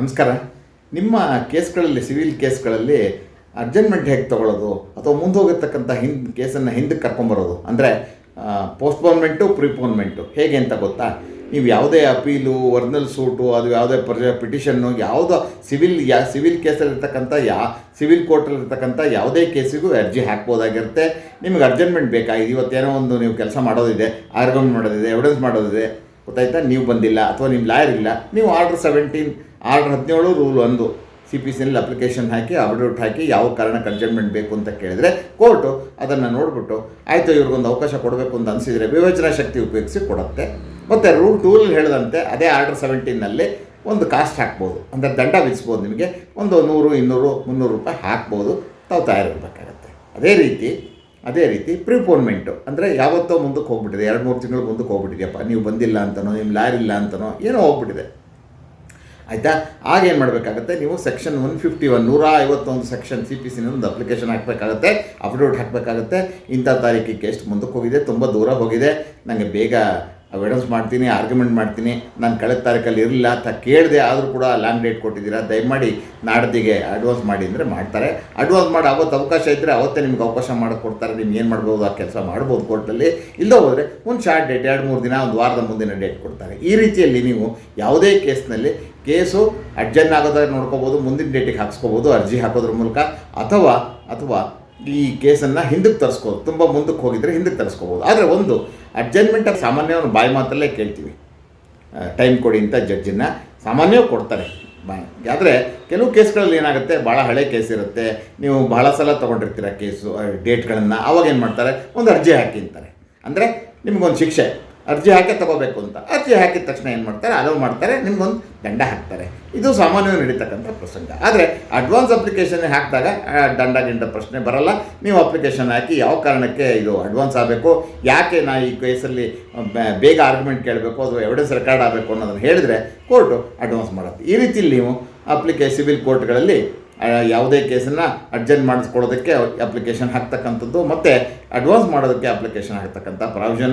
ನಮಸ್ಕಾರ. ನಿಮ್ಮ ಕೇಸ್ಗಳಲ್ಲಿ, civil ಕೇಸ್ಗಳಲ್ಲಿ adjustment ಹೇಗೆ ತೊಗೊಳ್ಳೋದು ಅಥವಾ ಮುಂದೆ ಹೋಗಿರ್ತಕ್ಕಂಥ ಹಿಂದೆ ಕೇಸನ್ನು ಹಿಂದಕ್ಕೆ ಕರ್ಕೊಂಬರೋದು? ಅಂದರೆ ಪೋಸ್ಟ್ಪೋನ್ಮೆಂಟು, ಪ್ರಿಪೋನ್ಮೆಂಟು. ಹೇಗೆ ಅಂತ ಗೊತ್ತಾ? ನೀವು ಯಾವುದೇ ಅಪೀಲು ಒರಿಜಿನಲ್ ಸೂಟು, ಅದು ಯಾವುದೇ ಪ್ರ ಪಿಟಿಷನ್ನು, ಯಾವುದೋ ಸಿವಿಲ್, ಯಾ, ಸಿವಿಲ್ ಕೇಸಲ್ಲಿರ್ತಕ್ಕಂಥ, ಯಾ, ಸಿವಿಲ್ ಕೋರ್ಟಲ್ಲಿರ್ತಕ್ಕಂಥ ಯಾವುದೇ ಕೇಸಿಗೂ ಅರ್ಜಿ ಹಾಕ್ಬೋದಾಗಿರುತ್ತೆ. ನಿಮಗೆ ಅರ್ಜೆಂಟ್ಮೆಂಟ್ ಬೇಕಾಗಿದೆ ಇವತ್ತೇನೋ ಒಂದು ನೀವು ಕೆಲಸ ಮಾಡೋದಿದೆ, ಆರ್ಗ್ಯುಮೆಂಟ್ ಮಾಡೋದಿದೆ, ಎವಿಡೆನ್ಸ್ ಮಾಡೋದಿದೆ. ಗೊತ್ತಾಯ್ತಾ? ನೀವು ಬಂದಿಲ್ಲ ಅಥವಾ ನಿಮ್ಮ ಲಾಯರ್ ಇಲ್ಲ, ನೀವು ಆರ್ಡ್ರ್ ಸೆವೆಂಟೀನ್ ಆರ್ಡ್ರ್ ಹದಿನೇಳು, ರೂಲ್ ಒಂದು. ಸಿ ಪಿ ಸಿನಲ್ಲಿ ಅಪ್ಲಿಕೇಶನ್ ಹಾಕಿ ಅಪ್ಡೌಟ್ ಹಾಕಿ, ಯಾವ ಕಾರಣಕ್ಕೆ ಅಡ್ಜಸ್ಟ್ಮೆಂಟ್ ಬೇಕು ಅಂತ ಕೇಳಿದರೆ ಕೋರ್ಟು ಅದನ್ನು ನೋಡಿಬಿಟ್ಟು, ಆಯಿತು, ಇವ್ರಿಗೊಂದು ಅವಕಾಶ ಕೊಡಬೇಕು ಅಂತ ಅನಿಸಿದರೆ ವಿವೇಚನಾ ಶಕ್ತಿ ಉಪಯೋಗಿಸಿ ಕೊಡುತ್ತೆ. ಮತ್ತು ರೂಲ್ ಟೂಲ್ ಹೇಳಿದಂತೆ ಅದೇ ಆರ್ಡರ್ ಸೆವೆಂಟೀನಲ್ಲಿ ಒಂದು ಕಾಸ್ಟ್ ಹಾಕ್ಬೋದು. ಅಂದರೆ ದಂಡ ವಿಧಿಸ್ಬೋದು ನಿಮಗೆ. ಒಂದು ನೂರು, ಇನ್ನೂರು, ಮುನ್ನೂರು ರೂಪಾಯಿ ಹಾಕ್ಬೋದು. ತಾವು ತಯಾರಿರಬೇಕಾಗತ್ತೆ. ಅದೇ ರೀತಿ ಅದೇ ರೀತಿ ಪ್ರಿಪೋನ್ಮೆಂಟು. ಅಂದರೆ ಯಾವತ್ತೋ ಮುಂದಕ್ಕೆ ಹೋಗ್ಬಿಟ್ಟಿದೆ, ಎರಡು ಮೂರು ತಿಂಗಳು ಮುಂದಕ್ಕೆ ಹೋಗ್ಬಿಟ್ಟಿದೆಯಪ್ಪ ನೀವು ಬಂದಿಲ್ಲ ಅಂತನೋ, ನಿಮ್ಮ ಲ್ಯಾರ್ ಇಲ್ಲ ಅಂತನೋ, ಏನೋ ಹೋಗ್ಬಿಟ್ಟಿದೆ. ಆಯಿತಾ? ಆಗ ಏನು ಮಾಡಬೇಕಾಗುತ್ತೆ? ನೀವು ಸೆಕ್ಷನ್ ಒನ್ ಫಿಫ್ಟಿ ಒನ್ ನೂರ ಐವತ್ತೊಂದು ಸೆಕ್ಷನ್ ಸಿ ಪಿ ಸಿನ ಒಂದು ಅಪ್ಲಿಕೇಶನ್ ಹಾಕಬೇಕಾಗುತ್ತೆ. ಅಪ್ಡೇಟ್ ಹಾಕಬೇಕಾಗುತ್ತೆ. ಇಂಥ ತಾರೀಕಿಗೆ ಎಷ್ಟು ಮುಂದಕ್ಕೆ ಹೋಗಿದೆ? ತುಂಬ ದೂರ ಹೋಗಿದೆ. ನನಗೆ ಬೇಗ ಎವಿಡೆನ್ಸ್ ಮಾಡ್ತೀನಿ ಆರ್ಗ್ಯುಮೆಂಟ್ ಮಾಡ್ತೀನಿ, ನಾನು ಕಳೆದ ತಾರೀಕಲ್ಲಿ ಇರಲಿಲ್ಲ ಅಂತ ಕೇಳಿದೆ, ಆದರೂ ಕೂಡ ಲಾಂಗ್ ಡೇಟ್ ಕೊಟ್ಟಿದ್ದೀರಾ? ದಯಮಾಡಿ ನಾಡ್ದಿಗೆ ಅಡ್ವಾನ್ಸ್ ಮಾಡಿ ಅಂದರೆ ಮಾಡ್ತಾರೆ. ಅಡ್ವಾನ್ಸ್ ಮಾಡಿ ಅವತ್ತು ಅವಕಾಶ ಇದ್ದರೆ ಅವತ್ತೇ ನಿಮ್ಗೆ ಅವಕಾಶ ಮಾಡಿಕೊಡ್ತಾರೆ ನೀವು ಏನು ಮಾಡ್ಬೋದು, ಆ ಕೆಲಸ ಮಾಡ್ಬೋದು ಕೋರ್ಟಲ್ಲಿ ಇಲ್ಲದೆ ಹೋದರೆ ಒಂದು ಶಾರ್ಟ್ ಡೇಟ್ ಎರಡು, ಮೂರು ದಿನ, ಒಂದು ವಾರದ ಮುಂದಿನ ಡೇಟ್ ಕೊಡ್ತಾರೆ. ಈ ರೀತಿಯಲ್ಲಿ ನೀವು ಯಾವುದೇ ಕೇಸ್ನಲ್ಲಿ ಕೇಸು ಅಡ್ಜನ್ ಆಗೋದಾಗಿ ನೋಡ್ಕೋಬೋದು, ಮುಂದಿನ ಡೇಟಿಗೆ ಹಾಕ್ಸ್ಕೋಬೋದು, ಅರ್ಜಿ ಹಾಕೋದ್ರ ಮೂಲಕ. ಅಥವಾ ಅಥವಾ ಈ ಕೇಸನ್ನು ಹಿಂದಕ್ಕೆ ತರಿಸ್ಕೋದು ತುಂಬ ಮುಂದಕ್ಕೆ ಹೋಗಿದ್ರೆ ಹಿಂದಕ್ಕೆ ತರಿಸ್ಕೋಬೋದು. ಆದರೆ ಒಂದು ಅಡ್ಜಸ್ಟ್ಮೆಂಟ್ ಸಾಮಾನ್ಯವನ್ನು ಬಾಯಿ ಮಾತಲ್ಲೇ ಕೇಳ್ತೀವಿ. ಟೈಮ್ ಕೊಡಿ ಅಂತ ಜಡ್ಜನ್ನ ಸಾಮಾನ್ಯವಾಗಿ ಕೊಡ್ತಾರೆ ಬಾಯ್. ಆದರೆ ಕೆಲವು ಕೇಸ್ಗಳಲ್ಲಿ ಏನಾಗುತ್ತೆ? ಭಾಳ ಹಳೆ ಕೇಸ್ ಇರುತ್ತೆ. ನೀವು ಭಾಳ ಸಲ ತೊಗೊಂಡಿರ್ತೀರ ಕೇಸು ಡೇಟ್ಗಳನ್ನು ಅವಾಗ ಏನು ಮಾಡ್ತಾರೆ? ಒಂದು ಅರ್ಜಿ ಹಾಕಿ ಅಂತಾರೆ. ಅಂದರೆ ನಿಮಗೊಂದು ಶಿಕ್ಷೆ. ಅರ್ಜಿ ಹಾಕಿ ತಗೋಬೇಕು ಅಂತ. ಅರ್ಜಿ ಹಾಕಿದ ತಕ್ಷಣ ಏನು ಮಾಡ್ತಾರೆ? ಅಲೋ ಮಾಡ್ತಾರೆ. ನಿಮ್ಗೊಂದು ದಂಡ ಹಾಕ್ತಾರೆ. ಇದು ಸಾಮಾನ್ಯವಾಗಿ ನಡೀತಕ್ಕಂಥ ಪ್ರಸಂಗ. ಆದರೆ ಅಡ್ವಾನ್ಸ್ ಅಪ್ಲಿಕೇಶನ್ ಹಾಕಿದಾಗ ದಂಡ ಗಿಂಡ ಪ್ರಶ್ನೆ ಬರಲ್ಲ. ನೀವು ಅಪ್ಲಿಕೇಶನ್ ಹಾಕಿ ಯಾವ ಕಾರಣಕ್ಕೆ ಇದು ಅಡ್ವಾನ್ಸ್ ಆಗಬೇಕು? ಯಾಕೆ ನಾ ಈ ಕೇಸಲ್ಲಿ ಬೇಗ ಆರ್ಗ್ಯುಮೆಂಟ್ ಕೇಳಬೇಕು? ಅಥವಾ ಎವಿಡೆನ್ಸ್ ರೆಕಾರ್ಡ್ ಆಗಬೇಕು ಅನ್ನೋದನ್ನು ಹೇಳಿದರೆ ಕೋರ್ಟು ಅಡ್ವಾನ್ಸ್ ಮಾಡುತ್ತೆ. ಈ ರೀತಿಯಲ್ಲಿ ನೀವು ಅಪ್ಲಿಕೇ ಸಿವಿಲ್ ಕೋರ್ಟ್ಗಳಲ್ಲಿ ಯಾವುದೇ ಕೇಸನ್ನು ಅರ್ಜೆಂಟ್ ಮಾಡಿಸ್ಕೊಳ್ಳೋದಕ್ಕೆ ಅಪ್ಲಿಕೇಶನ್ ಹಾಕ್ತಕ್ಕಂಥದ್ದು ಮತ್ತು ಅಡ್ವಾನ್ಸ್ ಮಾಡೋದಕ್ಕೆ ಅಪ್ಲಿಕೇಶನ್ ಹಾಕ್ತಕ್ಕಂಥ ಪ್ರಾವಿಷನ್